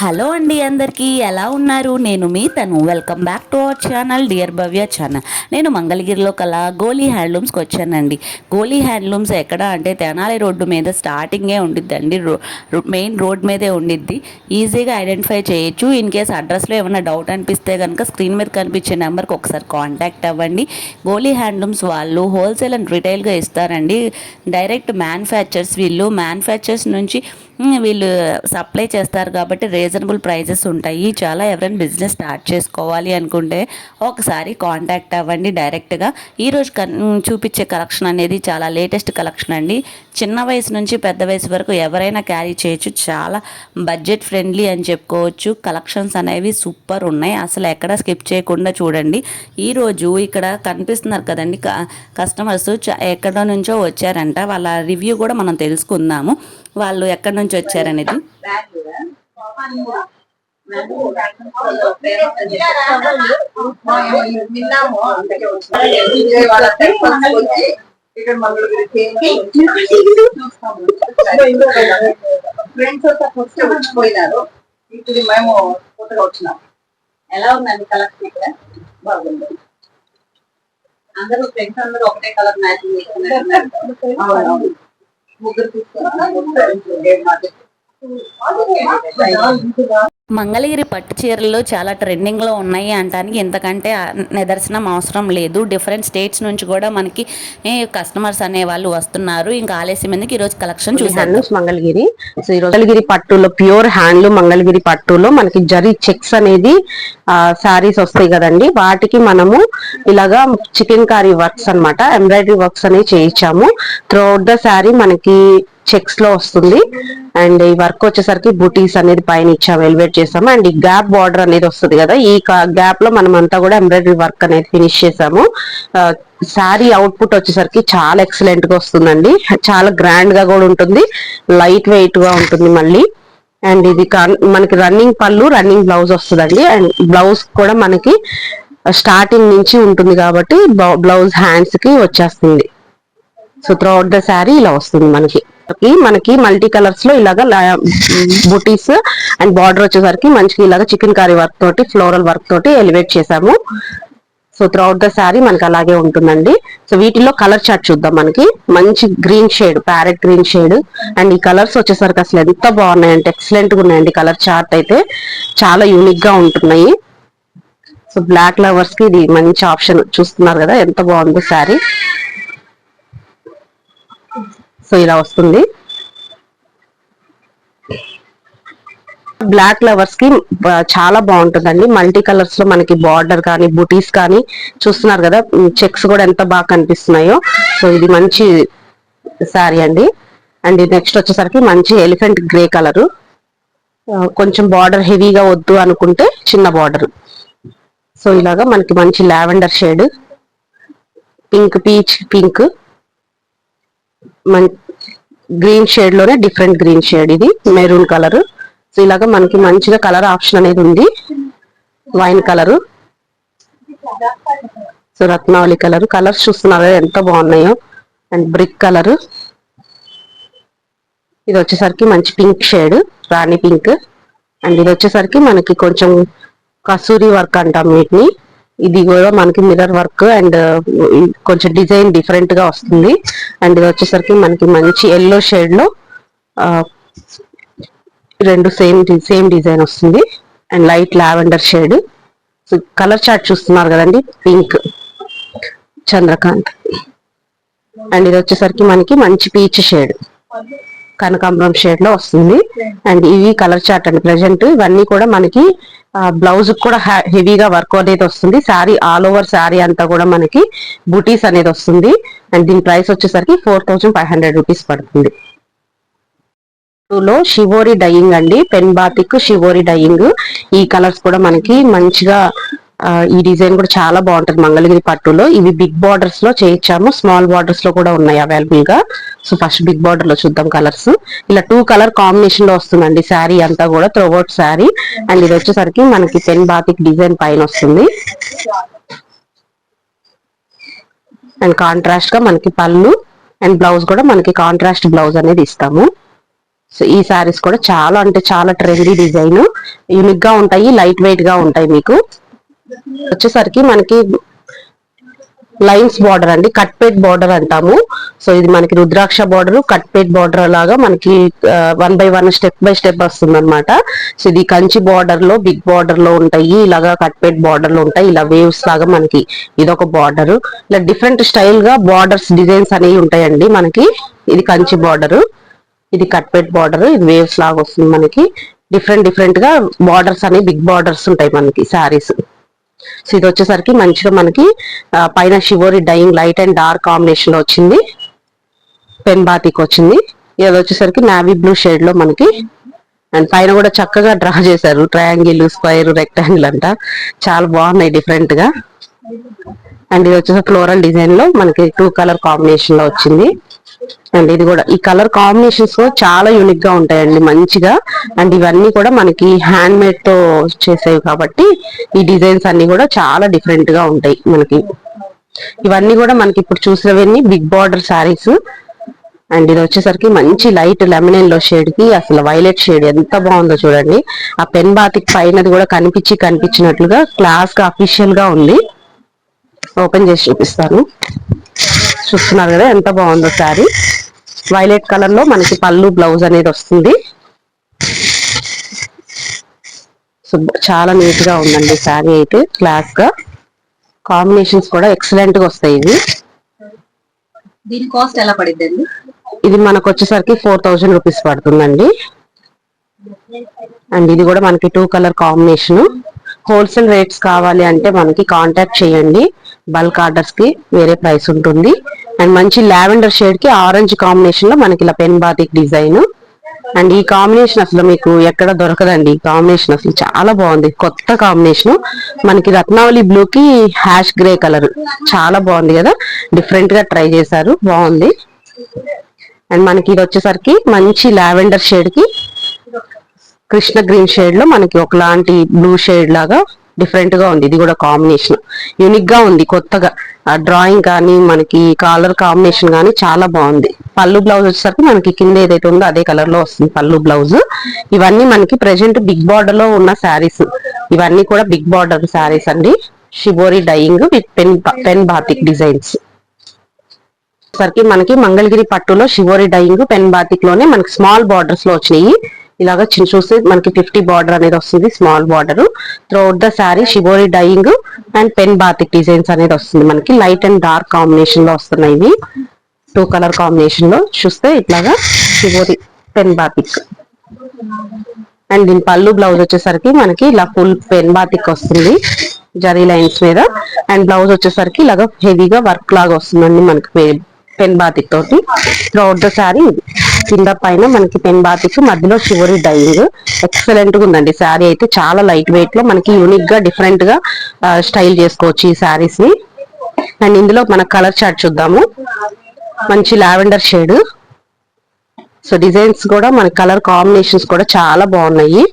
Hello అండి అందరికీ ఎలా ఉన్నారు? నేను మీ తను. Welcome back to our channel dear Bhavya channel నేను మంగళగిరిలో కల గోలీ హ్యాండ్లూమ్స్కి వచ్చానండి. గోలీ హ్యాండ్లూమ్స్ ఎక్కడ అంటే తెనాలి రోడ్డు మీద స్టార్టింగే ఉండిద్దండి. మెయిన్ రోడ్ మీదే ఉండిద్ది. ఈజీగా ఐడెంటిఫై చేయొచ్చు. ఇన్ కేస్ అడ్రస్లో ఏమైనా డౌట్ అనిపిస్తే కనుక స్క్రీన్ మీద కనిపించే నెంబర్కి ఒకసారి కాంటాక్ట్ అవ్వండి. గోలీ హ్యాండ్లూమ్స్ వాళ్ళు హోల్సేల్ అండ్ రిటైల్గా ఇస్తారండి. డైరెక్ట్ మ్యానుఫ్యాక్చర్స్ వీళ్ళు. మ్యానుఫ్యాక్చర్స్ నుంచి వీళ్ళు సప్లై చేస్తారు కాబట్టి రీజనబుల్ ప్రైజెస్ ఉంటాయి. చాలా ఎవరైనా బిజినెస్ స్టార్ట్ చేసుకోవాలి అనుకుంటే ఒకసారి కాంటాక్ట్ అవ్వండి డైరెక్ట్గా. ఈరోజు కన్ చూపించే కలెక్షన్ అనేది చాలా లేటెస్ట్ కలెక్షన్ అండి. చిన్న వయసు నుంచి పెద్ద వయసు వరకు ఎవరైనా క్యారీ చేయొచ్చు. చాలా బడ్జెట్ ఫ్రెండ్లీ అని చెప్పుకోవచ్చు. కలెక్షన్స్ అనేవి సూపర్ ఉన్నాయి. అసలు ఎక్కడ స్కిప్ చేయకుండా చూడండి. ఈరోజు ఇక్కడ కనిపిస్తున్నారు కదండి కస్టమర్స్. ఎక్కడ నుంచో వచ్చారంట. వాళ్ళ రివ్యూ కూడా మనం తెలుసుకుందాము. వాళ్ళు ఎక్కడి నుంచి వచ్చారనేది? ఇక్కడ ఫ్రెండ్స్ ఫస్ట్ వచ్చిపోయినారు ఇప్పుడు మేము కొత్తగా వచ్చినాం ఎలా ఉందండి కలెక్షన్ ఇక్కడ బాగుంది అందరూ ఫ్రెండ్స్ అందరూ ఒకటే కలర్ మ్యాచింగ్ చేసుకున్నారు ముగ్గురు తీసుకున్నారు మంగళగిరి పట్టు చీరలు చాలా ట్రెండింగ్లో ఉన్నాయి అంటానికి ఇంతకంటే నిదర్శనం అవసరం లేదు. డిఫరెంట్ స్టేట్స్ నుంచి కూడా మనకి కస్టమర్స్ అనే వాళ్ళు వస్తున్నారు. ఇంకా ఆలస్యం ఎందుకు? ఈరోజు కలెక్షన్ చూసాను మంగళగిరి. సో ఈ మంగళగిరి పట్టులో ప్యూర్ హ్యాండ్లు మంగళగిరి పట్టులో మనకి జరీ చెక్స్ అనేది శారీస్ వస్తాయి కదండి. వాటికి మనము ఇలాగా చికెన్ కారీ వర్క్స్ అనమాట ఎంబ్రాయిడరీ వర్క్స్ అనేవి చేయించాము. త్రూఅవుట్ ద శారీ మనకి చెక్స్లో వస్తుంది. అండ్ ఈ వర్క్ వచ్చేసరికి బుటీస్ అనేది పైన ఇచ్చాము ఎలివేట్ చేసాము. అండ్ ఈ గ్యాప్ బార్డర్ అనేది వస్తుంది కదా ఈ గ్యాప్లో మనం అంతా కూడా ఎంబ్రాయిడరీ వర్క్ అనేది ఫినిష్ చేసాము. శారీ అవుట్పుట్ వచ్చేసరికి చాలా ఎక్సలెంట్గా వస్తుందండి. చాలా గ్రాండ్గా కూడా ఉంటుంది. లైట్ వెయిట్గా ఉంటుంది మళ్ళీ. అండ్ ఇది మనకి రన్నింగ్ పళ్ళు రన్నింగ్ బ్లౌజ్ వస్తుందండి. అండ్ బ్లౌజ్ కూడా మనకి స్టార్టింగ్ నుంచి ఉంటుంది కాబట్టి బ్లౌజ్ హ్యాండ్స్కి వచ్చేస్తుంది. సో త్రూఅవుట్ ద శారీ ఇలా వస్తుంది మనకి. మనకి మల్టీ కలర్స్లో ఇలాగా బుటీస్ అండ్ బార్డర్ వచ్చేసరికి మంచిగా ఇలాగా చికెన్ కర్రీ వర్క్ తోటి ఫ్లోరల్ వర్క్ తోటి ఎలివేట్ చేసాము సో త్రూఅవుట్ ద శారీ మనకి అలాగే ఉంటుందండి. సో వీటిలో కలర్ చార్ట్ చూద్దాం మనకి. మంచి green shade parrot green shade. And ఈ కలర్స్ వచ్చేసరికి అసలు ఎంత బాగున్నాయంటే ఎక్సలెంట్గా ఉన్నాయండి కలర్ చార్ట్ అయితే. చాలా యూనిక్గా ఉంటున్నాయి. సో బ్లాక్ లవర్స్కి ఇది మంచి ఆప్షన్ చూస్తున్నారు కదా ఎంత బాగుంది శారీ సో ఇలా వస్తుంది. బ్లాక్ ఫ్లవర్స్కి చాలా బాగుంటుందండి. మల్టీ కలర్స్లో మనకి బార్డర్ కానీ బుటీస్ కానీ చూస్తున్నారు కదా చెక్స్ కూడా ఎంత బాగా కనిపిస్తున్నాయో. సో ఇది మంచి శారీ అండి. అండ్ నెక్స్ట్ వచ్చేసరికి మంచి ఎలిఫెంట్ గ్రే కలర్ కొంచెం బార్డర్ హెవీగా వద్దు అనుకుంటే చిన్న బార్డర్ సో ఇలాగా మనకి మంచి lavender shade pink peach pink green షేడ్లోనే different green shade ఇది మెరూన్ కలర్. సో ఇలాగా మనకి మంచిగా కలర్ ఆప్షన్ అనేది ఉంది. Wine colour. So Ratnavali colour. Colours చూస్తున్నారు? ఎంత బాగున్నాయో. And brick colour. ఇది వచ్చేసరికి మంచి pink shade rani pink. And ఇది వచ్చేసరికి మనకి కొంచెం కసూరి వర్క్ అంటాం వీటిని. ఇది కూడా మనకి మిర్రర్ వర్క్ అండ్ కొంచెం డిజైన్ డిఫరెంట్గా వస్తుంది. అండ్ ఇది వచ్చేసరికి మనకి మంచి ఎల్లో షేడ్లో రెండు సేమ్ సేమ్ డిజైన్ వస్తుంది. And light lavender shade. So colour chart చూస్తున్నారు కదండి? పింక్ చంద్రకాంత్. అండ్ ఇది వచ్చేసరికి మనకి మంచి పీచ్ షేడ్. కనకాంబరం షేడ్లో వస్తుంది. అండ్ ఇవి కలర్ చార్ట్ అండి ప్రజెంట్. ఇవన్నీ కూడా మనకి బ్లౌజ్ కూడా హెవీగా వర్క్ అనేది వస్తుంది. శారీ ఆల్ ఓవర్ శారీ అంతా కూడా మనకి బుటీస్ అనేది వస్తుంది. అండ్ దీని ప్రైస్ వచ్చేసరికి four thousand five hundred rupees పడుతుంది. లో షివోరి డయింగ్ అండి. Pen batik shibori dyeing. ఈ కలర్స్ కూడా మనకి మంచిగా ఈ డిజైన్ కూడా చాలా బాగుంటుంది మంగళగిరి పట్టులో. ఇవి బిగ్ బార్డర్స్లో చేయించాము. స్మాల్ బార్డర్స్లో కూడా ఉన్నాయి అవైలబుల్గా. సో ఫస్ట్ బిగ్ బార్డర్లో చూద్దాం కలర్స్. ఇలా టూ కలర్ కాంబినేషన్లో వస్తుందండి శారీ అంతా కూడా త్రోఅవుట్ శారీ. అండ్ ఇది వచ్చేసరికి మనకి పెన్ బాతిక్ డిజైన్ పైన వస్తుంది. అండ్ కాంట్రాస్ట్గా మనకి పళ్ళు అండ్ బ్లౌజ్ కూడా మనకి కాంట్రాస్ట్ బ్లౌజ్ అనేది ఇస్తాము. సో ఈ శారీస్ కూడా చాలా అంటే చాలా ట్రెండీ డిజైన్. యూనిక్గా ఉంటాయి లైట్ వెయిట్గా ఉంటాయి మీకు. వచ్చేసరికి మనకి లైన్స్ బార్డర్ అండి కట్పేట్ బార్డర్ అంటాము. సో ఇది మనకి రుద్రాక్ష బార్డర్ కట్పేట్ బార్డర్ లాగా మనకి one by one step by step వస్తుంది అనమాట సో ఇది కంచి బార్డర్లో బిగ్ బార్డర్లో ఉంటాయి. ఇలాగా కట్పేట్ బార్డర్లో ఉంటాయి. ఇలా వేవ్స్ లాగా మనకి ఇది ఒక బార్డర్. ఇలా డిఫరెంట్ స్టైల్గా బార్డర్స్ డిజైన్స్ అనేవి ఉంటాయండి మనకి. ఇది కంచి బార్డర్ ఇది కట్పేట్ బార్డర్ ఇది వేవ్స్ లాగా వస్తుంది మనకి. డిఫరెంట్ డిఫరెంట్గా బార్డర్స్ అనేవి బిగ్ బార్డర్స్ ఉంటాయి మనకి శారీస్ సో ఇది వచ్చేసరికి మంచిగా మనకి పైన shibori dyeing light and dark కాంబినేషన్లో వచ్చింది. పెన్ బాతిక్ వచ్చింది. ఇది వచ్చేసరికి నావీ బ్లూ షేడ్లో మనకి అండ్ పైన కూడా చక్కగా డ్రా చేశారు. ట్రయాంగిల్ స్క్వైర్ రెక్టాంగిల్ అంట. చాలా బాగున్నాయి డిఫరెంట్గా. అండ్ ఇది వచ్చేసి ఫ్లోరల్ డిజైన్లో మనకి టూ కలర్ కాంబినేషన్లో వచ్చింది. అండ్ ఇది కూడా ఈ కలర్ కాంబినేషన్స్ చాలా యూనిక్గా ఉంటాయండి మంచిగా. అండ్ ఇవన్నీ కూడా మనకి హ్యాండ్ మేడ్తో చేసేవి కాబట్టి ఈ డిజైన్స్ అన్ని కూడా చాలా డిఫరెంట్గా ఉంటాయి మనకి. ఇవన్నీ కూడా మనకి ఇప్పుడు చూసినవన్నీ బిగ్ బార్డర్ శారీస్ అండ్ ఇది వచ్చేసరికి మంచి లైట్ లెమనెన్లో షేడ్కి అసలు వైలెట్ షేడ్ ఎంత బాగుందో చూడండి. ఆ పెన్ బాతిక్ పైనది కూడా కనిపించి కనిపించినట్లుగా క్లాస్గా అఫీషియల్గా ఉంది. ఓపెన్ చేసి చూపిస్తాను. చూస్తున్నారు కదా ఎంత బాగుందో శారీ. వైలెట్ కలర్లో మనకి పళ్ళు బ్లౌజ్ అనేది వస్తుంది. చాలా నీట్గా ఉందండి శారీ అయితే క్లాస్గా కాంబినేషన్స్ కూడా ఎక్సలెంట్గా వస్తాయి ఇవి. దీని కాస్ట్ ఎలా పడిద్ది అండి ఇది మనకు వచ్చేసరికి ఫోర్ థౌజండ్ రూపీస్ పడుతుందండి. అండ్ ఇది కూడా మనకి two colour combination wholesale rates కావాలి అంటే మనకి కాంటాక్ట్ చేయండి. బల్క్ ఆర్డర్స్కి వేరే ప్రైస్ ఉంటుంది. అండ్ మంచి లావెండర్ షేడ్కి ఆరెంజ్ కాంబినేషన్లో మనకి ఇలా పెన్ బాతిక్ డిజైన్ అండ్ ఈ కాంబినేషన్ అసలు మీకు ఎక్కడ దొరకదండి. ఈ కాంబినేషన్ అసలు చాలా బాగుంది. కొత్త కాంబినేషన్ మనకి రత్నావళి బ్లూ కి హ్యాష్ గ్రే కలర్ చాలా బాగుంది కదా. డిఫరెంట్గా ట్రై చేశారు. బాగుంది. అండ్ మనకి ఇది వచ్చేసరికి మంచి లావెండర్ షేడ్కి కృష్ణ గ్రీన్ షేడ్లో మనకి ఒకలాంటి బ్లూ షేడ్ లాగా డిఫరెంట్గా ఉంది. ఇది కూడా కాంబినేషన్ యూనిక్గా ఉంది కొత్తగా. ఆ డ్రాయింగ్ కానీ మనకి కలర్ కాంబినేషన్ కానీ చాలా బాగుంది. పళ్ళు బ్లౌజ్ వచ్చేసరికి మనకి కింద ఏదైతే ఉందో అదే కలర్లో వస్తుంది పళ్ళు బ్లౌజ్ ఇవన్నీ మనకి ప్రెసెంట్ బిగ్ బార్డర్లో ఉన్న శారీస్ ఇవన్నీ కూడా బిగ్ బార్డర్ శారీస్ అండి. Shibori dyeing with pen pen batik designs సరికి మనకి మంగళగిరి పట్టులో షివోరి డైయింగ్ పెన్ బాతిక్లోనే మనకి స్మాల్ బార్డర్స్లో వచ్చినాయి. ఇలాగా చిన్న చూస్తే మనకి ఫిఫ్టీ బార్డర్ అనేది వస్తుంది small border. Throughout the sari shibori dyeing and pen batik designs అనేది వస్తుంది మనకి. లైట్ అండ్ డార్క్ కాంబినేషన్లో వస్తున్నాయి ఇవి. టూ కలర్ కాంబినేషన్లో చూస్తే ఇట్లాగా షిబోరి పెన్ బాతిక్. అండ్ దీని పళ్ళు బ్లౌజ్ వచ్చేసరికి మనకి ఇలా ఫుల్ పెన్ బాతిక్ వస్తుంది జరీ లైన్స్ మీద. అండ్ బ్లౌజ్ వచ్చేసరికి ఇలాగా హెవీగా వర్క్ లాగా వస్తుందండి మనకి పెన్ బాతిక్ తోటి. త్రూఅవుట్ ద శారీ కింద పైన మనకి పెన్ బాతికి మధ్యలో చివరి డైయింగ్. ఎక్సలెంట్గా ఉందండి. శారీ అయితే చాలా లైట్ వెయిట్లో మనకి యూనిక్గా డిఫరెంట్గా స్టైల్ చేసుకోవచ్చు ఈ శారీస్ని. అండ్ ఇందులో మన కలర్ చార్ట్ చూద్దాము. మంచి లావెండర్ షేడ్ సో డిజైన్స్ కూడా మన కలర్ కాంబినేషన్స్ కూడా చాలా బాగున్నాయి.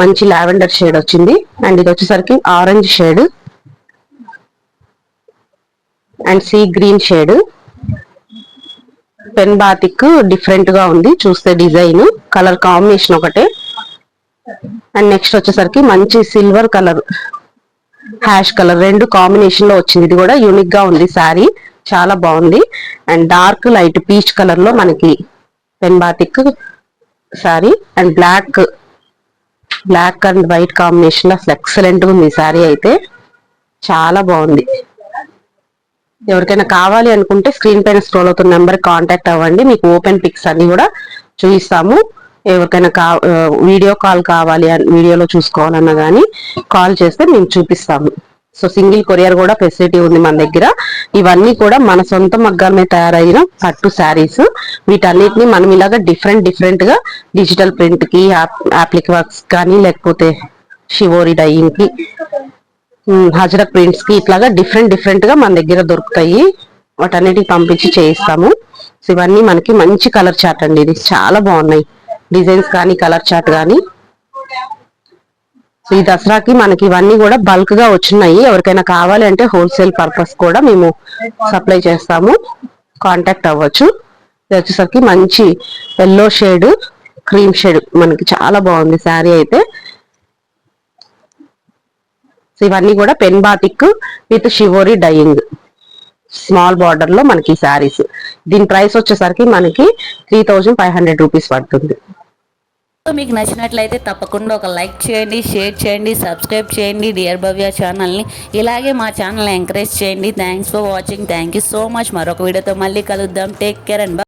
మంచి లావెండర్ షేడ్ వచ్చింది. అండ్ ఇది వచ్చేసరికి orange shade and sea green shade pen batik డిఫరెంట్గా ఉంది. చూస్తే డిజైన్ కలర్ కాంబినేషన్ ఒకటే. అండ్ నెక్స్ట్ వచ్చేసరికి మంచి సిల్వర్ కలర్ హ్యాష్ కలర్ రెండు కాంబినేషన్లో వచ్చింది. ఇది కూడా యూనిక్గా ఉంది శారీ. చాలా బాగుంది. అండ్ డార్క్ లైట్ పీచ్ కలర్లో మనకి pen batik sari. And black black and white కాంబినేషన్లో అసలు ఎక్సలెంట్గా ఉంది ఈ శారీ అయితే. చాలా బాగుంది. ఎవరికైనా కావాలి అనుకుంటే స్క్రీన్ పైన స్క్రోల్ అవుతున్న నెంబర్ కాంటాక్ట్ అవ్వండి. మీకు ఓపెన్ పిక్స్ అన్ని కూడా చూపిస్తాము. ఎవరికైనా కా వీడియో కాల్ కావాలి అని వీడియోలో చూసుకోవాలన్నా కానీ కాల్ చేస్తే మేము చూపిస్తాము. సో సింగిల్ కొరియర్ కూడా ఫెసిలిటీ ఉంది మన దగ్గర. ఇవన్నీ కూడా మన సొంత మగ్గాల మీద తయారైన పట్టు శారీస్. వీటన్నిటిని మనం ఇలాగా డిఫరెంట్ డిఫరెంట్గా డిజిటల్ ప్రింట్కి యాప్లిక్ వర్క్స్ కానీ లేకపోతే షివోరి డైయింగ్కి హజరత్ ప్రింట్స్కి ఇట్లాగా డిఫరెంట్ డిఫరెంట్గా మన దగ్గర దొరుకుతాయి. వాటన్నిటికి పంపించి చేయిస్తాము. సో ఇవన్నీ మనకి మంచి కలర్ చార్ట్ అండి. ఇది చాలా బాగున్నాయి. డిజైన్స్ కానీ కలర్ చార్ట్ కానీ. సో ఈ దసరాకి మనకి ఇవన్నీ కూడా బల్క్గా వచ్చినాయి. ఎవరికైనా కావాలి అంటే హోల్సేల్ పర్పస్ కూడా మేము సప్లై చేస్తాము. కాంటాక్ట్ అవ్వచ్చు. ఇది వచ్చేసరికి మంచి ఎల్లో షేడ్ క్రీమ్ షేడ్ మనకి చాలా బాగుంది. శారీ అయితే సో ఇవన్నీ కూడా pen batik with shibori dyeing. Small బార్డర్లో మనకి శారీస్. దీని ప్రైస్ వచ్చేసరికి మనకి three thousand five hundred rupees పడుతుంది. సో మీకు నచ్చినట్లయితే తప్పకుండా ఒక లైక్ చేయండి షేర్ చేయండి సబ్స్క్రైబ్ చేయండి డియర్ భవ్య ఛానల్ని. ఇలాగే మా ఛానల్ ఎంకరేజ్ చేయండి. Thanks for watching thank you so much మరొక వీడియోతో మళ్ళీ కలుద్దాం. Take care and